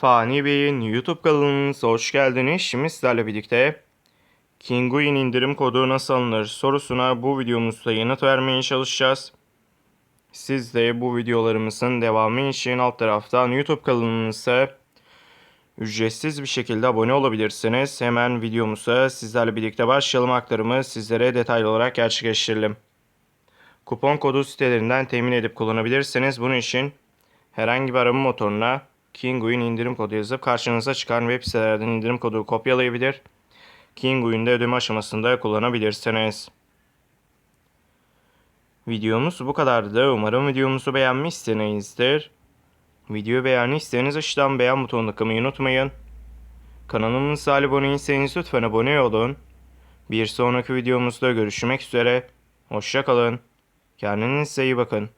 Fani Bey'in YouTube kanalımıza hoş geldiniz. Şimdi sizlerle birlikte Kinguin indirim kodu nasıl alınır sorusuna bu videomuzda yanıt vermeye çalışacağız. Siz de bu videolarımızın devamı için alt taraftan YouTube kanalımıza ücretsiz bir şekilde abone olabilirsiniz. Hemen videomuza sizlerle birlikte başlayalım aktarımı sizlere detaylı olarak gerçekleştirelim. Kupon kodu sitelerinden temin edip kullanabilirsiniz. Bunun için herhangi bir arama motoruna Kinguin indirim kodu yazıp karşınıza çıkan web sitelerden indirim kodu kopyalayabilir. Kinguin'de ödeme aşamasında kullanabilirsiniz. Videomuz bu kadardı. Umarım videomuzu beğenmişsinizdir. Videoyu beğendiyseniz aşağıdan beğen butonuna tıklamayı unutmayın. Kanalımıza abone değilseniz lütfen abone olun. Bir sonraki videomuzda görüşmek üzere. Hoşçakalın. Kendinize iyi bakın.